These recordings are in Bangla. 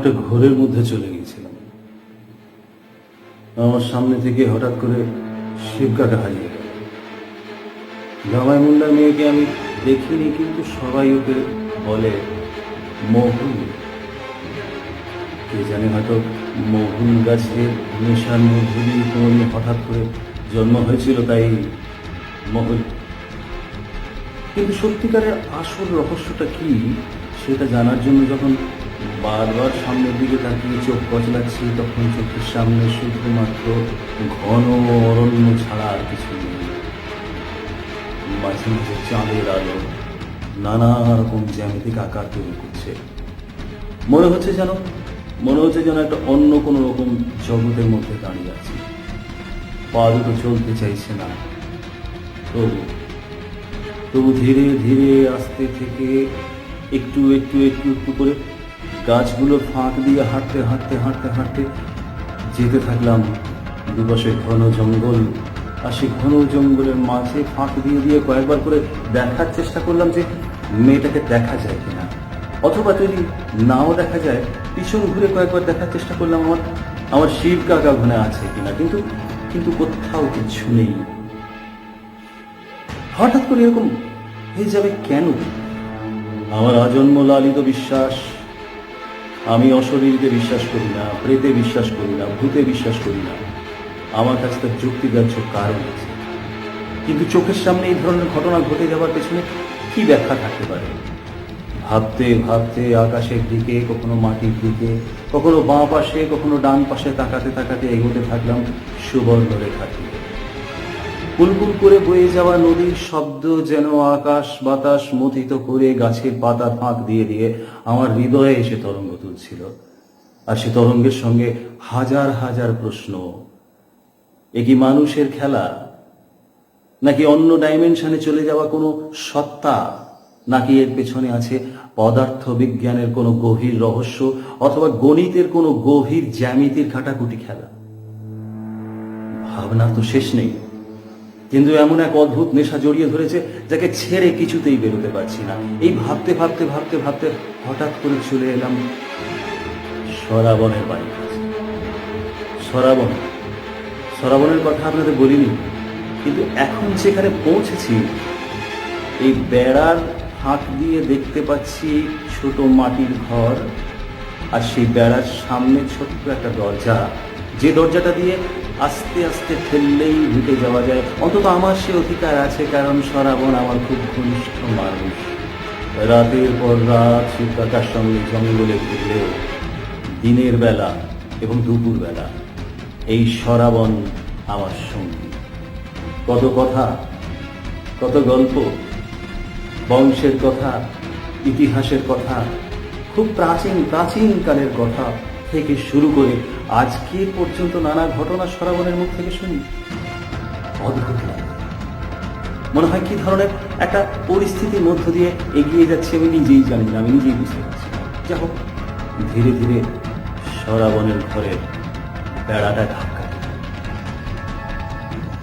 একটা ঘোরের মধ্যে চলে গিয়েছিলাম। আমার সামনে থেকে হঠাৎ করে শিব কাকা হারিয়ে গেল। জামাই মুন্ডা মেয়েকে আমি দেখিনি, কিন্তু সবাই ওকে বলে মোহন কে জানে হয়তো মোহন গাছে নেশার মধ্যে দিয়ে কোনোদিন হঠাৎ করে জন্ম হয়েছিল তাই মোহন কিন্তু সত্যিকারের আসল রহস্যটা কি, সেটা জানার জন্য যখন বারবার সামনের দিকে তাকিয়ে চোখ কচলাচ্ছি তখন চোখের সামনে শুধুমাত্র ঘন অরণ্য ছাড়া আর কিছু নেই। মাঝে মাঝে চাঁদের আলো নানা রকম জ্যামিতিক আকার তৈরি করছে। মনে হচ্ছে যেন, মনে হচ্ছে যেন একটা অন্য কোনো রকম জগতের মধ্যে দাঁড়িয়ে আছি। পা দুটো চলতে চাইছে না। তবু তবু ধীরে ধীরে আসতে থেকে একটু একটু একটু একটু করে গাছগুলোর ফাঁক দিয়ে হাঁটতে হাঁটতে হাঁটতে হাঁটতে যেতে থাকলাম দুপাশে ঘন জঙ্গল। আর সেই ঘন জঙ্গলের মাঝে ফাঁক দিয়ে দিয়ে কয়েকবার করে দেখার চেষ্টা করলাম যে মেয়েটাকে দেখা যায় কিনা। অথবা যদি নাও দেখা যায়, পিছন ঘুরে কয়েকবার দেখার চেষ্টা করলাম আমার আমার শিব কাকা ওখানে আছে কিনা। কিন্তু কিন্তু কোথাও কিছু নেই। হঠাৎ করে এরকম হয়ে যাবে কেন? আমার আজন্ম লালিত বিশ্বাস আমি অশরীরকে বিশ্বাস করি না, প্রেতে বিশ্বাস করি না, ভূতে বিশ্বাস করি না। আমার কাছে তার যুক্তিগ্রাহ্য কারণ আছে। কিন্তু চোখের সামনে এই ধরনের ঘটনা ঘটে যাওয়ার পেছনে কি ব্যাখ্যা থাকতে পারে? ভাবতে ভাবতে আকাশের দিকে, কখনো মাটির দিকে, কখনো বাঁ পাশে, কখনো ডান পাশে তাকাতে তাকাতে এগোতে থাকলাম সুবর্ণ রেখা দিয়ে কুলকুল করে বয়ে যাওয়া নদীর শব্দ যেন আকাশ বাতাস মথিত করে গাছের পাতা ফাঁক দিয়ে দিয়ে আমার হৃদয়ে এসে তরঙ্গ তুলছিল আর সে তরঙ্গের সঙ্গে হাজার হাজার প্রশ্ন। এ কি মানুষের খেলা? নাকি অন্য ডাইমেনশনে চলে যাওয়া কোনো সত্তা? নাকি এর পেছনে আছে পদার্থ বিজ্ঞানের কোনো গভীর রহস্য অথবা গণিতের কোনো গভীর জ্যামিতির খাটাকুটি খেলা? ভাবনার তো শেষ নেই। কিন্তু এমন এক অদ্ভুত নেশা জড়িয়ে ধরেছে যাকে ছেড়ে কিছুতেই বেরোতে পারছি না। এই ভাবতে ভাবতে ভাবতে ভাবতে হঠাৎ করে চলে এলাম সরাবনের কাছে সরাবন সরাবনের কথা আপনাদের বলিনি, কিন্তু এখন যেখানে পৌঁছেছি, এই বেড়ার ফাঁক দিয়ে দেখতে পাচ্ছি ছোট মাটির ঘর আর সেই বেড়ার সামনে ছোট্ট একটা দরজা। যে দরজাটা দিয়ে আস্তে আস্তে ঠেললেই ঢুকে যাওয়া যায়। অন্তত আমার সে অধিকার আছে, কারণ সরাবন আমার খুব ঘনিষ্ঠ মানুষ। রাতের পর রাত শিবকাকার সঙ্গে জঙ্গলে ঘুরলেও দিনের বেলা এবং দুপুর বেলা। এই সরাবন আমার সঙ্গী। কত কথা, কত গল্প, বংশের কথা, ইতিহাসের কথা, খুব প্রাচীন প্রাচীন কালের কথা থেকে শুরু করে আজকে পর্যন্ত নানা ঘটনা সরাবনের মুখ থেকে শুনি? অদ্ভুত মনে হয় কি ধরনের একটা পরিস্থিতির মধ্য দিয়ে এগিয়ে যাচ্ছে আমি নিজেই জানি না, আমি নিজেই বুঝতে পারছি যাই হোক, ধীরে ধীরে সরাবনের ঘরের বেড়াটা ধাক্কা।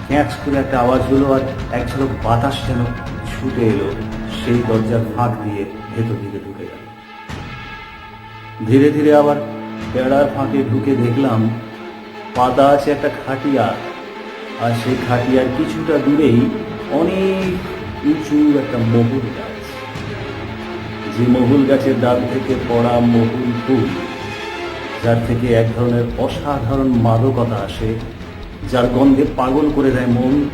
ক্যাঁচ করে একটা আওয়াজ হলো আর এক ঝলক বাতাস যেন ছুটে এলো। সেই দরজার ফাঁক দিয়ে ভেতর দিকে ঢুকে গেল। ধীরে ধীরে আবার বেড়ার ফাঁকে ঢুকে দেখলাম পাতা আছে একটা খাটিয়া। আর সেই খাটিয়ার কিছুটা দূরেই অনেক উঁচু একটা মহুল গাছ। যে মহুল গাছের ডাল থেকে পড়া মহুল ফুল যার থেকে এক ধরনের অসাধারণ মাদকতা আসে, যার গন্ধে পাগল করে দেয় মন,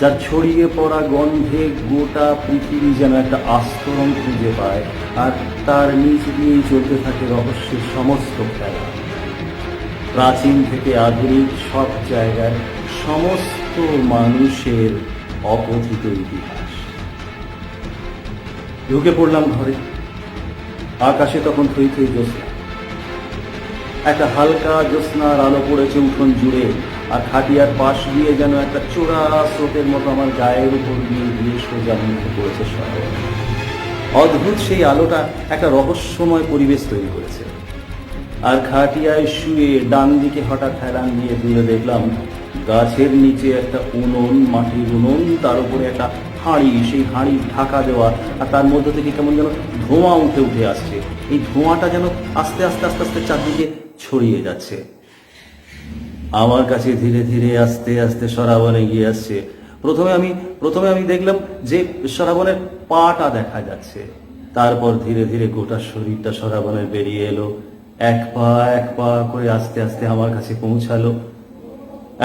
যার ছড়িয়ে পড়া গন্ধে গোটা পৃথিবী যেন একটা আস্তরণ খুঁজে পায়, আর তার নিচ দিয়েই চলতে থাকে রহস্যের সমস্ত খেলা। প্রাচীন থেকে আধুনিক সব জায়গায় সমস্ত মানুষের অকথিত ইতিহাস। ঢুকে পড়লাম ঘরে। আকাশে তখন থই থই জ্যোৎস্না একটা হালকা জ্যোৎস্নার আলো পড়েছে উঠোন জুড়ে, আর খাটিয়ার পাশ দিয়ে যেন একটা চোরা স্রোতের মতো আমার গায়ের উপর দিয়ে দিয়ে সোজা মুখে পড়েছে শহর। অদ্ভুত সেই আলোটা একটা রহস্যময় পরিবেশ তৈরি করেছে। আর খাটিয়ায় শুয়ে ডান দিকে হঠাৎ হেলান দিয়ে দূরে দেখলাম, গাছের নিচে একটা উনুন, মাটির উনুন, তার উপরে একটা হাঁড়ি, সেই হাঁড়ি ঢাকা দেওয়া আর তার মধ্যে থেকে কেমন যেন ধোঁয়া উঠে উঠে আসছে। এই ধোঁয়াটা যেন আস্তে আস্তে আস্তে আস্তে চারদিকে ছড়িয়ে যাচ্ছে। আমার কাছে ধীরে ধীরে আস্তে আস্তে সরাবনে গিয়ে আসছে। প্রথমে আমি প্রথমে আমি দেখলাম যে সরাবনের পাটা দেখা যাচ্ছে। তারপর ধীরে ধীরে গোটা শরীরটা সরাবনের বেরিয়ে এলো। এক পা এক পা করে আস্তে আস্তে আমার কাছে পৌঁছালো।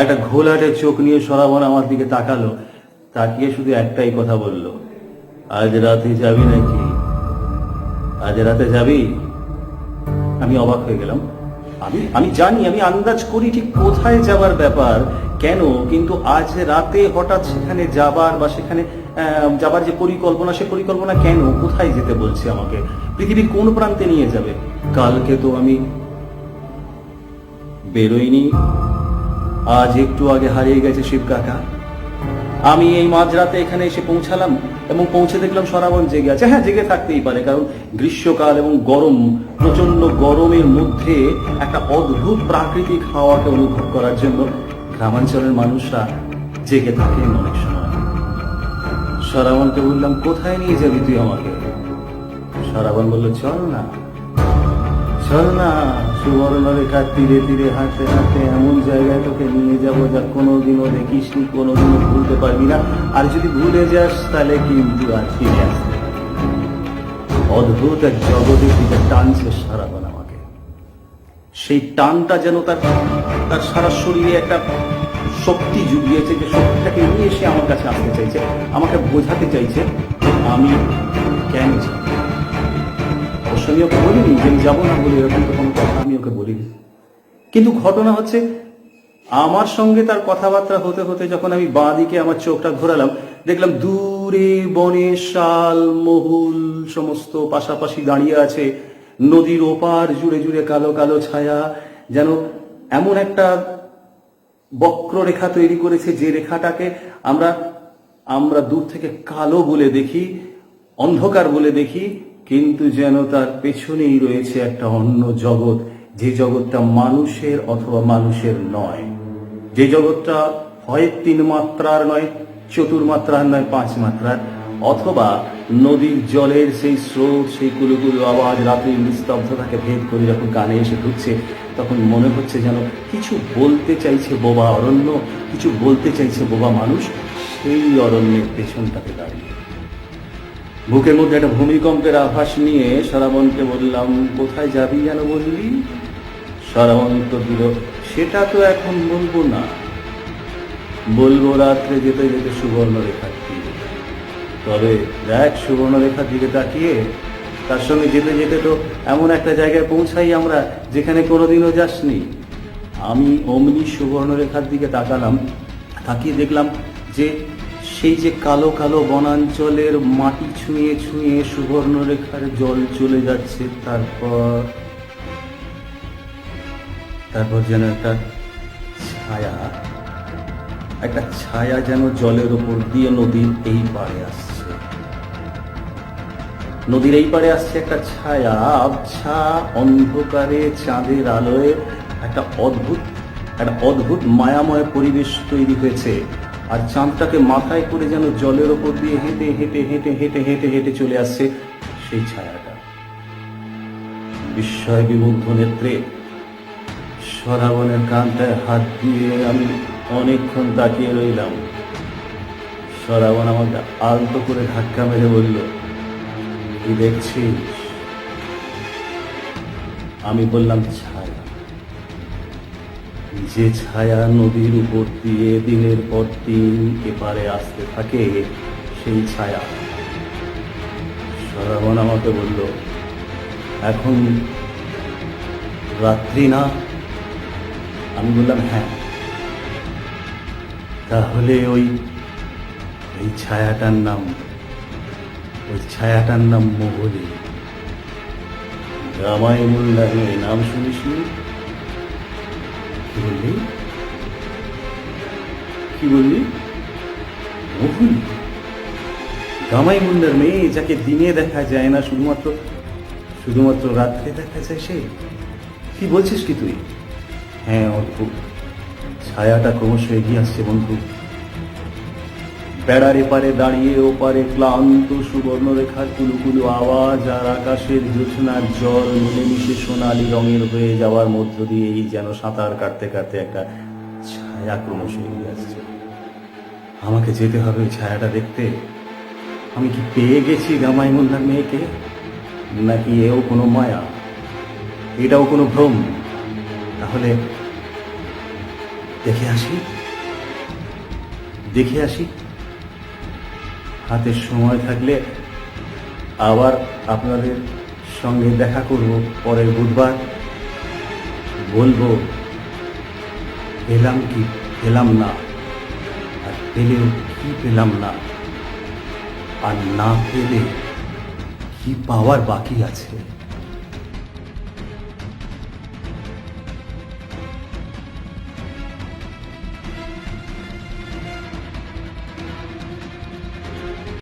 একটা ঘোলাটে চোখ নিয়ে সরাবন আমার দিকে তাকালো। তাকিয়ে শুধু একটাই কথা বলল, আজ রাতে যাবি নাকি? আজ রাতে যাবি? আমি অবাক হয়ে গেলাম। আমি আমি জানি, আমি আন্দাজ করি ঠিক কোথায় যাবার ব্যাপার, কেন, কিন্তু আজ রাতে হঠাৎ সেখানে যাবার বা সেখানে যাবার যে পরিকল্পনা, সে পরিকল্পনা কেন, কোথায় যেতে বলছে আমাকে? পৃথিবীর কোন প্রান্তে নিয়ে যাবে? কালকে তো আমি বেরোইনি। আজ একটু আগে হারিয়ে গেছে শিব কাকা আমি এই মাঝরাতে এখানে এসে পৌঁছালাম এবং পৌঁছে দেখলাম সরাবন জেগে আছে। হ্যাঁ জেগে থাকতেই পারে, কারণ গ্রীষ্মকাল এবং গরম প্রচণ্ড গরমের মধ্যে একটা অদ্ভুত প্রাকৃতিক হাওয়াকে অনুভব করার জন্য গ্রামাঞ্চলের মানুষরা জেগে থাকেন অনেক সময়। সরাবনকে বললাম, কোথায় নিয়ে যাবি তুই আমাকে? সরাবন বলল, চল না চল না। সুবর্ণ রেখার তীরে তীরে হাঁটতে হাঁটতে এমন জায়গায় তোকে নিয়ে যাব যা কোনোদিনও দেখিসনি কোনোদিনও ভুলতে পারবি না। আর যদি ভুলে যাস, তাহলে কিন্তু আর ফিরে আসতে অদ্ভুত এক জগতের দিকে টানছে সারাবন আমাকে। সেই টানটা যেন তার তার সারা শরীরে একটা শক্তি জুগিয়েছে যে শক্তিটাকে নিয়ে এসে আমার কাছে আসতে চাইছে। আমাকে বোঝাতে চাইছে আমি কেন যাব। অবশ্য আমি বলিনি যে আমি যাব না বলে এরকম তো কোনো আমি ওকে বলিনি। কিন্তু ঘটনা হচ্ছে, আমার সঙ্গে তার কথাবার্তা হতে হতে যখন আমি বাঁ দিকে আমার চোখটা ঘোরালাম, দেখলাম দূরে বনে শাল, মহুল, সমস্ত পাশাপাশি দাঁড়িয়ে আছে নদীর ওপার জুড়ে জুড়ে কালো কালো ছায়া, যেন এমন একটা বক্ররেখা তৈরি করেছে যে রেখাটাকে আমরা আমরা দূর থেকে কালো বলে দেখি, অন্ধকার বলে দেখি, কিন্তু যেন তার পেছনেই রয়েছে একটা অন্য জগৎ। যে জগৎটা মানুষের অথবা মানুষের নয়। যে জগৎটা হয় তিন মাত্রার নয়, চতুর্মাত্রার নয় পাঁচ মাত্রার অথবা নদীর জলের সেই স্রোত, সেই কুলুকুলু আওয়াজ রাত্রির নিস্তব্ধতাকে ভেদ করে যখন কানে এসে ঢুকছে, তখন মনে হচ্ছে যেন কিছু বলতে চাইছে বোবা অরণ্য, কিছু বলতে চাইছে বোবা মানুষ, সেই অরণ্যের পেছনটাতে দাঁড়িয়ে। বুকের মধ্যে একটা ভূমিকম্পের আভাস নিয়ে সরাবনকে বললাম, কোথায় যাবি যেন বললি? সরাবন তো দিল সেটা তো এখন বলব না। বলব রাত্রে যেতে যেতে সুবর্ণ রেখার তীরে তবে দেখ সুবর্ণ রেখার দিকে তাকিয়ে তার সঙ্গে যেতে যেতে তো এমন একটা জায়গায় পৌঁছাই আমরা যেখানে কোনোদিনও যাসনি। আমি অমনি সুবর্ণ রেখার দিকে তাকালাম তাকিয়ে দেখলাম যে সেই যে কালো কালো বনাঞ্চলের মাটি ছুঁয়ে ছুঁয়ে সুবর্ণ রেখার জল চলে যাচ্ছে। তারপর তারপর যেন একটা ছায়া একটা ছায়া যেন জলের উপর দিয়ে নদীর এই পাড়ে আসছে। নদীর এই পাড়ে আসছে একটা ছায়া, আবছা অন্ধকারে চাঁদের আলোয় একটা অদ্ভুত একটা অদ্ভুত মায়াময় পরিবেশ তৈরি হয়েছে। আর চাঁদটাকে মাথায় করে যেন জলের ওপর দিয়ে হেঁটে হেঁটে হেঁটে হেঁটে হেঁটে হেঁটে চলে আসছে সেই ছায়াটা। বিস্ময় বিমুগ্ধ নেত্রে সরাবনের কানটায় হাত দিয়ে আমি অনেকক্ষণ তাকিয়ে রইলাম। সরাবন আমাকে আলতো করে ধাক্কা মেরে বলল, কি দেখছিস? আমি বললাম, ছায়া। যে ছায়া নদীর উপর দিয়ে দিনের পর দিন এপারে আসতে থাকে, সেই ছায়া। সরাবন আমাকে বলল, এখন রাত্রি না? আমি বললাম হ্যাঁ। তাহলে ওই, এই ছায়াটার নাম, ওই ছায়াটার নাম মোহলি। রামায় মোল্লা এই নাম শুনিসনি কি বললি? কি বললি? মোহলি? গামাই মুন্ডার মেয়ে যাকে দিনে দেখা যায় না, শুধুমাত্র শুধুমাত্র রাত্রে দেখা যায় সে? কি বলছিস কি তুই? হ্যাঁ অদ্ভুত। ছায়াটা ক্রমশ এগিয়ে আসছে, বন্ধু। বেড়ার এপারে দাঁড়িয়ে, ওপারে ক্লান্ত সুবর্ণরেখার কুলুকুলু আওয়াজ আর আকাশের জোছনার জল মিলেমিশে সোনালি রঙের হয়ে যাওয়ার মধ্য দিয়েই যেন সাঁতার কাটতে কাটতে একটা ছায়া ক্রমশ এগিয়ে আসছে। আমাকে যেতে হবে ওই ছায়াটা দেখতে। আমি কি পেয়ে গেছি গামাই মুন্নার মেয়েকে? নাকি এও কোনো মায়া? এটাও কোনো ভ্রম? তাহলে দেখে আসি। দেখে আসি। হাতে সময় থাকলে আবার আপনাদের সঙ্গে দেখা করব পরের বুধবার। বলব পেলাম কি পেলাম না? আর পেলেও কি পেলাম না? আর না পেলে কি পাওয়ার বাকি আছে?